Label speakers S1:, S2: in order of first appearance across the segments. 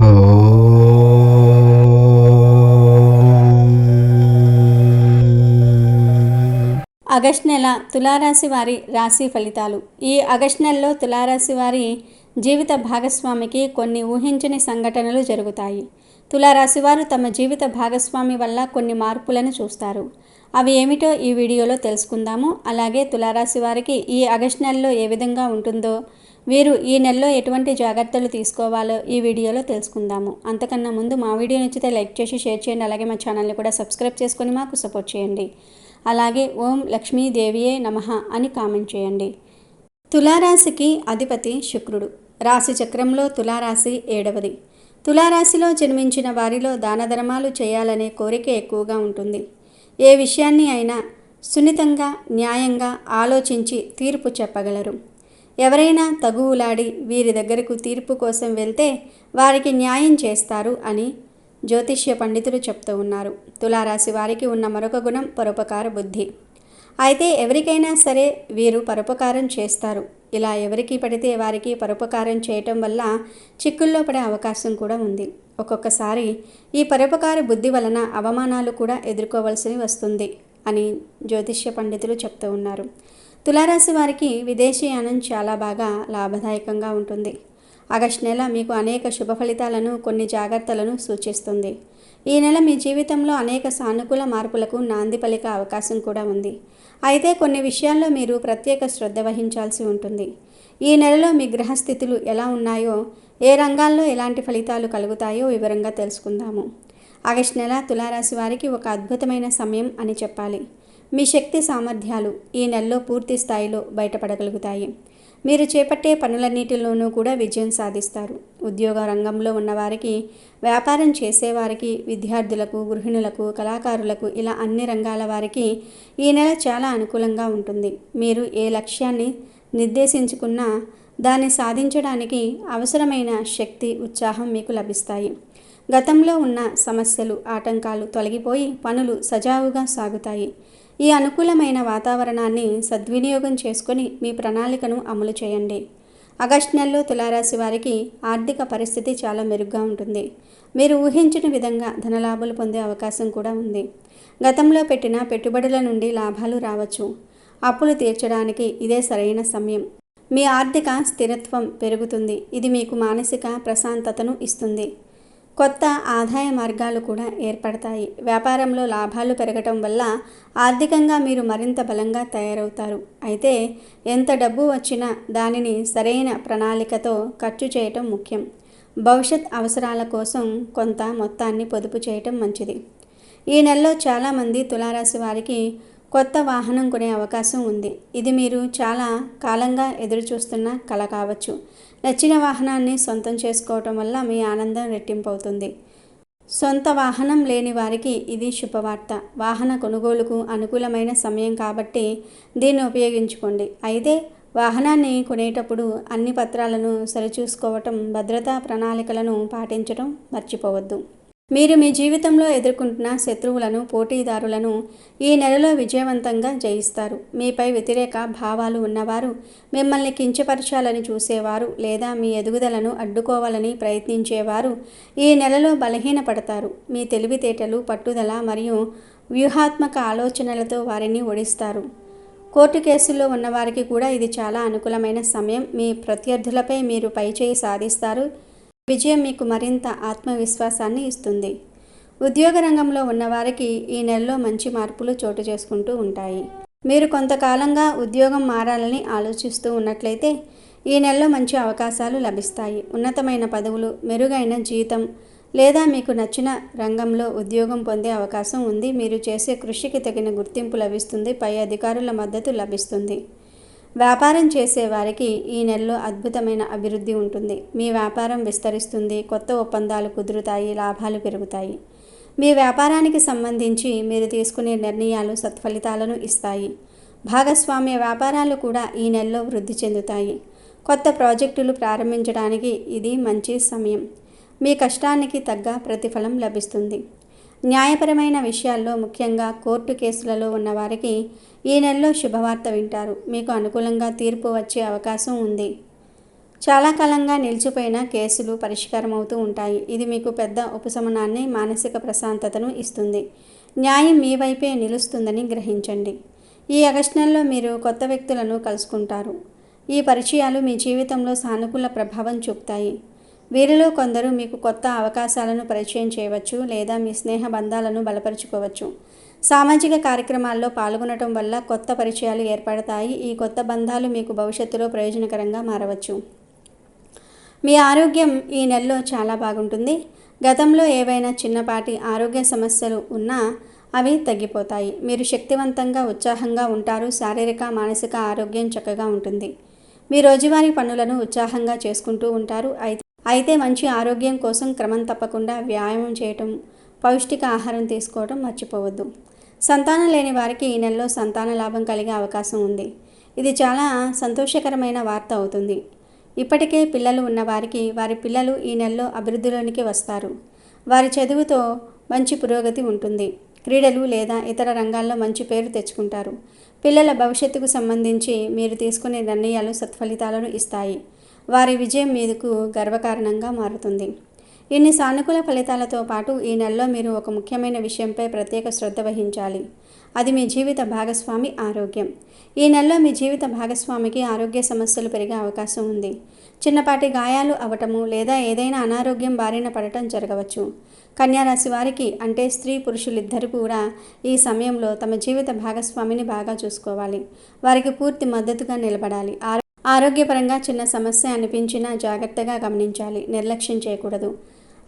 S1: August నెల తులారాశి వారి రాశి ఫలితాలు. ఈ ఆగస్ట్ నెలలో తులారాశి వారి జీవిత భాగస్వామికి కొన్ని ఊహించని సంఘటనలు జరుగుతాయి. తులారాశి వారు తమ జీవిత భాగస్వామి వల్ల కొన్ని మార్పులను చూస్తారు. అవి ఏమిటో ఈ వీడియోలో తెలుసుకుందాము. అలాగే తులారాశి వారికి ఈ ఆగస్ట్ నెలలో ఏ విధంగా ఉంటుందో వీరు ఈ నెలలో ఎటువంటి జాగ్రత్తలు తీసుకోవాలో ఈ వీడియోలో తెలుసుకుందాము. అంతకన్నా ముందు మా వీడియో నచ్చితే లైక్ చేసి షేర్ చేయండి. అలాగే మా ఛానల్ని కూడా సబ్స్క్రైబ్ చేసుకొని మాకు సపోర్ట్ చేయండి. అలాగే ఓం లక్ష్మీదేవియే నమః అని కామెంట్ చేయండి. తులారాశికి అధిపతి శుక్రుడు. రాశి చక్రంలో తులారాశి ఏడవది. తులారాశిలో జన్మించిన వారిలో దాన ధర్మాలు చేయాలనే కోరిక ఎక్కువగా ఉంటుంది. ఏ విషయాన్ని అయినా సున్నితంగా న్యాయంగా ఆలోచించి తీర్పు చెప్పగలరు. ఎవరైనా తగువులాడి వీరి దగ్గరకు తీర్పు కోసం వెళ్తే వారికి న్యాయం చేస్తారు అని జ్యోతిష్య పండితులు చెప్తూ ఉన్నారు. తులారాశి వారికి ఉన్న మరొక గుణం పరోపకార బుద్ధి. అయితే ఎవరికైనా సరే వీరు పరోపకారం చేస్తారు. ఇలా ఎవరికి పడితే వారికి పరోపకారం చేయటం వల్ల చిక్కుల్లో పడే అవకాశం కూడా ఉంది. ఒక్కొక్కసారి ఈ పరోపకార బుద్ధి వలన అవమానాలు కూడా ఎదుర్కోవలసి వస్తుంది అని జ్యోతిష్య పండితులు చెప్తూ ఉన్నారు. తులారాశి వారికి విదేశీయానం చాలా బాగా లాభదాయకంగా ఉంటుంది. ఆగస్టు నెల మీకు అనేక శుభ ఫలితాలను కొన్ని జాగ్రత్తలను సూచిస్తుంది. ఈ నెల మీ జీవితంలో అనేక సానుకూల మార్పులకు నాంది పలికే అవకాశం కూడా ఉంది. అయితే కొన్ని విషయాల్లో మీరు ప్రత్యేక శ్రద్ధ వహించాల్సి ఉంటుంది. ఈ నెలలో మీ గ్రహస్థితులు ఎలా ఉన్నాయో ఏ రంగాల్లో ఎలాంటి ఫలితాలు కలుగుతాయో వివరంగా తెలుసుకుందాము. ఆగస్టు నెల తులారాశి వారికి ఒక అద్భుతమైన సమయం అని చెప్పాలి. మీ శక్తి సామర్థ్యాలు ఈ నెలలో పూర్తి స్థాయిలో బయటపడగలుగుతాయి. మీరు చేపట్టే పనులన్నిటిలోనూ కూడా విజయం సాధిస్తారు. ఉద్యోగ రంగంలో ఉన్నవారికి వ్యాపారం చేసేవారికి విద్యార్థులకు గృహిణులకు కళాకారులకు ఇలా అన్ని రంగాల వారికి ఈ నెల చాలా అనుకూలంగా ఉంటుంది. మీరు ఏ లక్ష్యాన్ని నిర్దేశించుకున్నా దాన్ని సాధించడానికి అవసరమైన శక్తి ఉత్సాహం మీకు లభిస్తాయి. గతంలో ఉన్న సమస్యలు ఆటంకాలు తొలగిపోయి పనులు సజావుగా సాగుతాయి. ఈ అనుకూలమైన వాతావరణాన్ని సద్వినియోగం చేసుకొని మీ ప్రణాళికను అమలు చేయండి. ఆగస్ట్ నెలలో తులారాశి వారికి ఆర్థిక పరిస్థితి చాలా మెరుగ్గా ఉంటుంది. మీరు ఊహించిన విధంగా ధనలాభాలు పొందే అవకాశం కూడా ఉంది. గతంలో పెట్టిన పెట్టుబడుల నుండి లాభాలు రావచ్చు. అప్పులు తీర్చడానికి ఇదే సరైన సమయం. మీ ఆర్థిక స్థిరత్వం పెరుగుతుంది. ఇది మీకు మానసిక ప్రశాంతతను ఇస్తుంది. కొత్త ఆదాయ మార్గాలు కూడా ఏర్పడతాయి. వ్యాపారంలో లాభాలు పెరగటం వల్ల ఆర్థికంగా మీరు మరింత బలంగా తయారవుతారు. అయితే ఎంత డబ్బు వచ్చినా దానిని సరైన ప్రణాళికతో ఖర్చు చేయటం ముఖ్యం. భవిష్యత్ అవసరాల కోసం కొంత మొత్తాన్ని పొదుపు చేయటం మంచిది. ఈ నెలలో చాలామంది తులారాశి వారికి కొత్త వాహనం కొనే అవకాశం ఉంది. ఇది మీరు చాలా కాలంగా ఎదురు చూస్తున్న కళ కావచ్చు. నచ్చిన వాహనాన్ని సొంతం చేసుకోవటం వల్ల మీ ఆనందం రెట్టింపు అవుతుంది సొంత వాహనం లేని వారికి ఇది శుభవార్త. వాహన కొనుగోలుకు అనుకూలమైన సమయం కాబట్టి దీన్ని ఉపయోగించుకోండి. అయితే వాహనాన్ని కొనేటప్పుడు అన్ని పత్రాలను సరిచూసుకోవటం భద్రతా ప్రణాళికలను పాటించడం మర్చిపోవద్దు. మీరు మీ జీవితంలో ఎదుర్కొంటున్న శత్రువులను పోటీదారులను ఈ నెలలో విజయవంతంగా జయిస్తారు. మీపై వ్యతిరేక భావాలు ఉన్నవారు మిమ్మల్ని కించపరచాలని చూసేవారు లేదా మీ ఎదుగుదలను అడ్డుకోవాలని ప్రయత్నించేవారు ఈ నెలలో బలహీనపడతారు. మీ తెలివితేటలు పట్టుదల మరియు వ్యూహాత్మక ఆలోచనలతో వారిని ఓడిస్తారు. కోర్టు కేసుల్లో ఉన్నవారికి కూడా ఇది చాలా అనుకూలమైన సమయం. మీ ప్రత్యర్థులపై మీరు పైచేయి సాధిస్తారు. విజయం మీకు మరింత ఆత్మవిశ్వాసాన్ని ఇస్తుంది. ఉద్యోగ రంగంలో ఉన్నవారికి ఈ నెలలో మంచి మార్పులు చోటు చేసుకుంటూ ఉంటాయి. మీరు కొంతకాలంగా ఉద్యోగం మారాలని ఆలోచిస్తూ ఉన్నట్లయితే ఈ నెలలో మంచి అవకాశాలు లభిస్తాయి. ఉన్నతమైన పదవులు మెరుగైన జీతం లేదా మీకు నచ్చిన రంగంలో ఉద్యోగం పొందే అవకాశం ఉంది. మీరు చేసే కృషికి తగిన గుర్తింపు లభిస్తుంది. పై అధికారుల మద్దతు లభిస్తుంది. వ్యాపారం చేసేవారికి ఈ నెలలో అద్భుతమైన అభివృద్ధి ఉంటుంది. మీ వ్యాపారం విస్తరిస్తుంది కొత్త ఒప్పందాలు కుదురుతాయి లాభాలు పెరుగుతాయి. మీ వ్యాపారానికి సంబంధించి మీరు తీసుకునే నిర్ణయాలు సత్ఫలితాలను ఇస్తాయి. భాగస్వామ్య వ్యాపారాలు కూడా ఈ నెలలో వృద్ధి చెందుతాయి. కొత్త ప్రాజెక్టులు ప్రారంభించడానికి ఇది మంచి సమయం. మీ కష్టానికి తగ్గ ప్రతిఫలం లభిస్తుంది. న్యాయపరమైన విషయాల్లో ముఖ్యంగా కోర్టు కేసులలో ఉన్నవారికి ఈ నెలలో శుభవార్త వింటారు. మీకు అనుకూలంగా తీర్పు వచ్చే అవకాశం ఉంది. చాలా కాలంగా నిలిచిపోయిన కేసులు పరిష్కారం అవుతూ ఉంటాయి. ఇది మీకు పెద్ద ఉపశమనాన్ని మానసిక ప్రశాంతతను ఇస్తుంది. న్యాయం మీ వైపే నిలుస్తుందని గ్రహించండి. ఈ ఆగస్టు నెలలో మీరు కొత్త వ్యక్తులను కలుసుకుంటారు. ఈ పరిచయాలు మీ జీవితంలో సానుకూల ప్రభావం చూపుతాయి. వీరిలో కొందరు మీకు కొత్త అవకాశాలను పరిచయం చేయవచ్చు లేదా మీ స్నేహ బంధాలను బలపరుచుకోవచ్చు. సామాజిక కార్యక్రమాల్లో పాల్గొనటం వల్ల కొత్త పరిచయాలు ఏర్పడతాయి. ఈ కొత్త బంధాలు మీకు భవిష్యత్తులో ప్రయోజనకరంగా మారవచ్చు. మీ ఆరోగ్యం ఈ నెలలో చాలా బాగుంటుంది. గతంలో ఏవైనా చిన్నపాటి ఆరోగ్య సమస్యలు ఉన్నా అవి తగ్గిపోతాయి. మీరు శక్తివంతంగా ఉత్సాహంగా ఉంటారు. శారీరక మానసిక ఆరోగ్యం చక్కగా ఉంటుంది. మీ రోజువారీ పనులను ఉత్సాహంగా చేసుకుంటూ ఉంటారు. అయితే అయితే మంచి ఆరోగ్యం కోసం క్రమం తప్పకుండా వ్యాయామం చేయటం పౌష్టిక ఆహారం తీసుకోవడం మర్చిపోవద్దు. సంతానం లేని వారికి ఈ నెలలో సంతాన లాభం కలిగే అవకాశం ఉంది. ఇది చాలా సంతోషకరమైన వార్త అవుతుంది. ఇప్పటికే పిల్లలు ఉన్నవారికి వారి పిల్లలు ఈ నెలలో అభివృద్ధిలోనికి వస్తారు. వారి చదువుతో మంచి పురోగతి ఉంటుంది. క్రీడలు లేదా ఇతర రంగాల్లో మంచి పేరు తెచ్చుకుంటారు. పిల్లల భవిష్యత్తుకు సంబంధించి మీరు తీసుకునే నిర్ణయాలు సత్ఫలితాలను ఇస్తాయి. వారి విజయం మీదకు గర్వకారణంగా మారుతుంది. ఇన్ని సానుకూల ఫలితాలతో పాటు ఈ నెలలో మీరు ఒక ముఖ్యమైన విషయంపై ప్రత్యేక శ్రద్ధ వహించాలి. అది మీ జీవిత భాగస్వామి ఆరోగ్యం. ఈ నెలలో మీ జీవిత భాగస్వామికి ఆరోగ్య సమస్యలు పెరిగే అవకాశం ఉంది. చిన్నపాటి గాయాలు అవటము లేదా ఏదైనా అనారోగ్యం బారిన పడటం జరగవచ్చు. కన్యారాశి వారికి అంటే స్త్రీ పురుషులిద్దరూ కూడా ఈ సమయంలో తమ జీవిత భాగస్వామిని బాగా చూసుకోవాలి. వారికి పూర్తి మద్దతుగా నిలబడాలి. ఆరోగ్యపరంగా చిన్న సమస్య అనిపించినా జాగ్రత్తగా గమనించాలి. నిర్లక్ష్యం చేయకూడదు.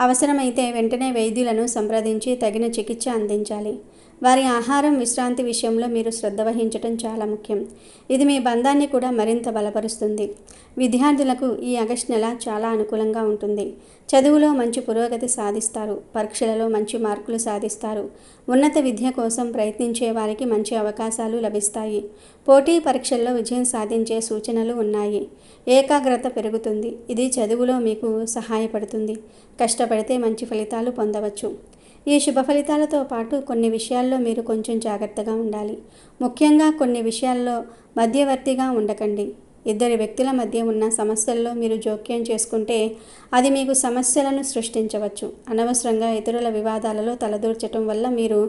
S1: అవసరమైతే వెంటనే వైద్యులను సంప్రదించి తగిన చికిత్స అందించాలి. వారి ఆహారం విశ్రాంతి విషయంలో మీరు శ్రద్ధ వహించడం చాలా ముఖ్యం. ఇది మీ బంధాన్ని కూడా మరింత బలపరుస్తుంది. విద్యార్థులకు ఈ ఆగస్ట్ నెల చాలా అనుకూలంగా ఉంటుంది. చదువులో మంచి పురోగతి సాధిస్తారు. పరీక్షలలో మంచి మార్కులు సాధిస్తారు. ఉన్నత విద్య కోసం ప్రయత్నించే వారికి మంచి అవకాశాలు లభిస్తాయి. పోటీ పరీక్షల్లో విజయం సాధించే సూచనలు ఉన్నాయి. ఏకాగ్రత పెరుగుతుంది. ఇది చదువులో మీకు సహాయపడుతుంది. కష్టపడితే మంచి ఫలితాలు పొందవచ్చు. ఈ శుభ ఫలితాలతో పాటు కొన్ని విషయాల్లో మీరు కొంచెం జాగ్రత్తగా ఉండాలి. ముఖ్యంగా కొన్ని విషయాల్లో మధ్యవర్తిగా ఉండకండి. ఇద్దరి వ్యక్తుల మధ్య ఉన్న సమస్యల్లో మీరు జోక్యం చేసుకుంటే అది మీకు సమస్యలను సృష్టించవచ్చు. అనవసరంగా ఇతరుల వివాదాలలో తలదూర్చటం వల్ల మీరు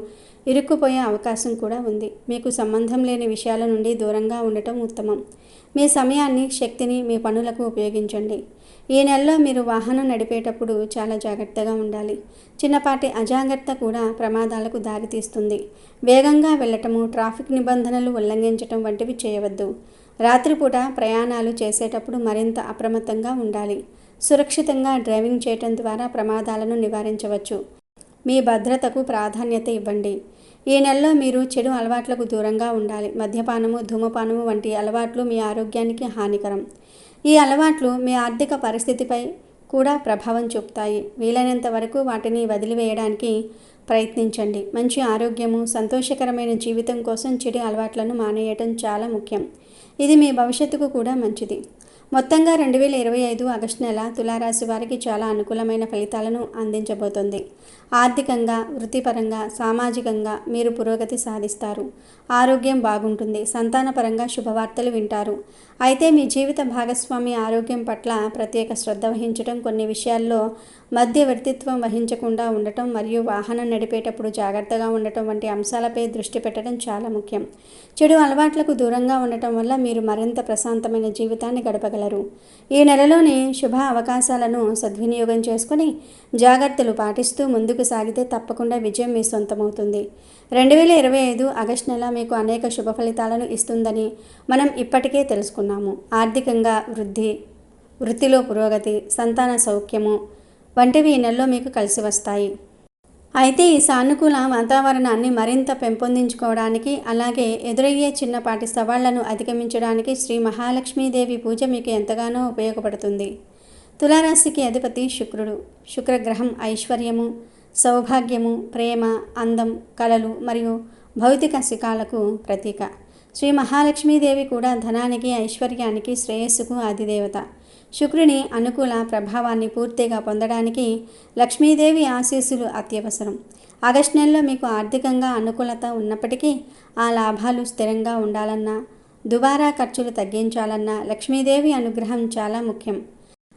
S1: ఇరుక్కుపోయే అవకాశం కూడా ఉంది. మీకు సంబంధం లేని విషయాల నుండి దూరంగా ఉండటం ఉత్తమం. మీ సమయాన్ని శక్తిని మీ పనులకు ఉపయోగించండి. ఈ నెలలో మీరు వాహనం నడిపేటప్పుడు చాలా జాగ్రత్తగా ఉండాలి. చిన్నపాటి అజాగ్రత్త కూడా ప్రమాదాలకు దారితీస్తుంది. వేగంగా వెళ్ళటము ట్రాఫిక్ నిబంధనలు ఉల్లంఘించటం వంటివి చేయవద్దు. రాత్రిపూట ప్రయాణాలు చేసేటప్పుడు మరింత అప్రమత్తంగా ఉండాలి. సురక్షితంగా డ్రైవింగ్ చేయటం ద్వారా ప్రమాదాలను నివారించవచ్చు. మీ భద్రతకు ప్రాధాన్యత ఇవ్వండి. ఈ నెలలో మీరు చెడు అలవాట్లకు దూరంగా ఉండాలి. మద్యపానము ధూమపానము వంటి అలవాట్లు మీ ఆరోగ్యానికి హానికరం. ఈ అలవాట్లు మీ ఆర్థిక పరిస్థితిపై కూడా ప్రభావం చూపుతాయి. వీలైనంత వరకు వాటిని వదిలివేయడానికి ప్రయత్నించండి. మంచి ఆరోగ్యము సంతోషకరమైన జీవితం కోసం చెడు అలవాట్లను మానేయటం చాలా ముఖ్యం. ఇది మీ భవిష్యత్తుకు కూడా మంచిది. మొత్తంగా రెండు వేల ఇరవై ఐదు ఆగస్టు నెల తులారాశి వారికి చాలా అనుకూలమైన ఫలితాలను అందించబోతోంది. ఆర్థికంగా వృత్తిపరంగా సామాజికంగా మీరు పురోగతి సాధిస్తారు. ఆరోగ్యం బాగుంటుంది. సంతానపరంగా శుభవార్తలు వింటారు. అయితే మీ జీవిత భాగస్వామి ఆరోగ్యం పట్ల ప్రత్యేక శ్రద్ధ వహించడం కొన్ని విషయాల్లో మధ్యవర్తిత్వం వహించకుండా ఉండటం మరియు వాహనం నడిపేటప్పుడు జాగ్రత్తగా ఉండటం వంటి అంశాలపై దృష్టి పెట్టడం చాలా ముఖ్యం. చెడు అలవాట్లకు దూరంగా ఉండటం వల్ల మీరు మరింత ప్రశాంతమైన జీవితాన్ని గడపగలరు. ఈ నెలలోని శుభ అవకాశాలను సద్వినియోగం చేసుకుని జాగ్రత్తలు పాటిస్తూ ముందుకు సాగితే తప్పకుండా విజయం మీ సొంతమవుతుంది. రెండు వేల ఇరవై ఐదు ఆగస్టు నెల మీకు అనేక శుభ ఫలితాలను ఇస్తుందని మనం ఇప్పటికే తెలుసుకున్నాము. ఆర్థికంగా వృద్ధి వృత్తిలో పురోగతి సంతాన సౌఖ్యము వంటివి ఈ నెలలో మీకు కలిసి వస్తాయి. అయితే ఈ సానుకూల వాతావరణాన్ని మరింత పెంపొందించుకోవడానికి అలాగే ఎదురయ్యే చిన్నపాటి సవాళ్ళను అధిగమించడానికి శ్రీ మహాలక్ష్మీదేవి పూజ మీకు ఎంతగానో ఉపయోగపడుతుంది. తులారాశికి అధిపతి శుక్రుడు. శుక్రగ్రహం ఐశ్వర్యము సౌభాగ్యము ప్రేమ అందం కళలు మరియు భౌతిక శిఖాలకు ప్రతీక. శ్రీ మహాలక్ష్మీదేవి కూడా ధనానికి ఐశ్వర్యానికి శ్రేయస్సుకు ఆదిదేవత. శుక్రుని అనుకూల ప్రభావాన్ని పూర్తిగా పొందడానికి లక్ష్మీదేవి ఆశీస్సులు అత్యవసరం. ఆగస్టు నెలలో మీకు ఆర్థికంగా అనుకూలత ఉన్నప్పటికీ ఆ లాభాలు స్థిరంగా ఉండాలన్నా దుబారా ఖర్చులు తగ్గించాలన్నా లక్ష్మీదేవి అనుగ్రహం చాలా ముఖ్యం.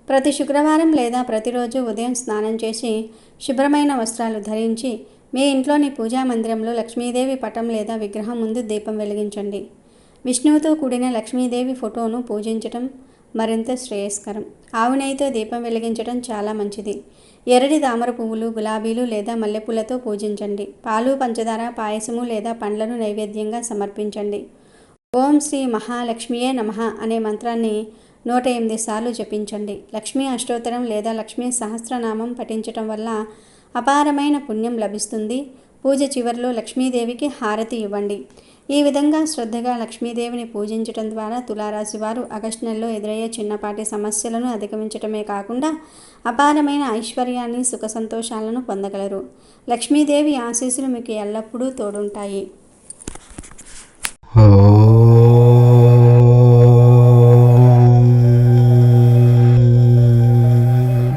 S1: ప్రతి శుక్రవారం లేదా ప్రతిరోజు ఉదయం స్నానం చేసి శుభ్రమైన వస్త్రాలు ధరించి మీ ఇంట్లోని పూజా మందిరంలో లక్ష్మీదేవి పటం లేదా విగ్రహం ముందు దీపం వెలిగించండి. విష్ణువుతో కూడిన లక్ష్మీదేవి ఫోటోను పూజించటం మరింత శ్రేయస్కరం. ఆవునైతో దీపం వెలిగించడం చాలా మంచిది. ఎర్రటి తామర పువ్వులు గులాబీలు లేదా మల్లెపూలతో పూజించండి. పాలు పంచదార పాయసము లేదా పండ్లను నైవేద్యంగా సమర్పించండి. ఓం శ్రీ మహాలక్ష్మియే నమః అనే మంత్రాన్ని నూట ఎనిమిది సార్లు జపించండి. లక్ష్మీ అష్టోత్తరం లేదా లక్ష్మీ సహస్రనామం పఠించటం వల్ల అపారమైన పుణ్యం లభిస్తుంది. పూజ చివరిలో లక్ష్మీదేవికి హారతి ఇవ్వండి. ఈ విధంగా శ్రద్ధగా లక్ష్మీదేవిని పూజించటం ద్వారా తులారాశి వారు ఆగస్టు నెలలో ఎదురయ్యే చిన్నపాటి సమస్యలను అధిగమించటమే కాకుండా అపారమైన ఐశ్వర్యాన్ని సుఖ సంతోషాలను పొందగలరు. లక్ష్మీదేవి ఆశీస్సులు మీకు ఎల్లప్పుడూ తోడుంటాయి.